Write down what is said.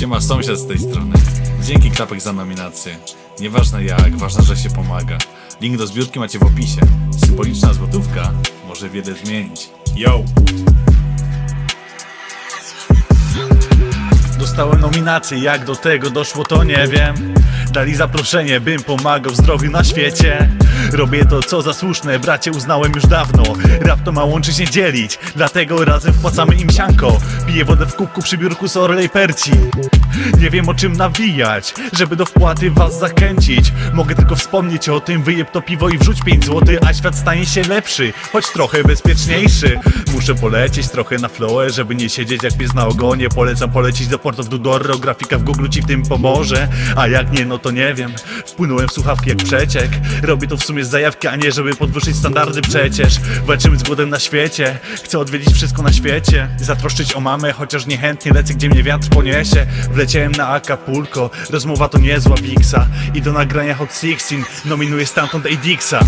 Siema sąsiad z tej strony. Dzięki klapek za nominację. Nieważne jak, ważne, że się pomaga. Link do zbiórki macie w opisie. Symboliczna złotówka może wiele zmienić. Yo! Dostałem nominację, jak do tego doszło to nie wiem Dali zaproszenie, bym pomagał zdrowiu na świecie. Robię to co za słuszne, bracie uznałem już dawno. Rap to ma łączyć nie dzielić, dlatego razem wpłacamy im sianko. Piję wodę w kubku przy biurku z Orlej Perci. Nie wiem o czym nawijać, żeby do wpłaty was zachęcić. Mogę tylko wspomnieć o tym, wyjeb to piwo i wrzuć 5 zł A świat stanie się lepszy, choć trochę bezpieczniejszy Muszę polecieć trochę na flowę, żeby nie siedzieć jak pies na ogonie. Polecam polecieć do Port of Dudorro, grafika w Google ci w tym pomoże. A jak nie, no to nie wiem. Wpłynąłem w słuchawki jak przeciek. Robię to w sumie z zajawki, a nie żeby podwyższyć standardy przecież. Walczymy z głodem na świecie. Chcę odwiedzić wszystko na świecie. Zatroszczyć o mamę, chociaż niechętnie lecę, gdzie mnie wiatr poniesie. Wleciałem na Acapulco. Rozmowa to niezła wiksa I do nagrania Hot 16 Nominuję stamtąd Adixa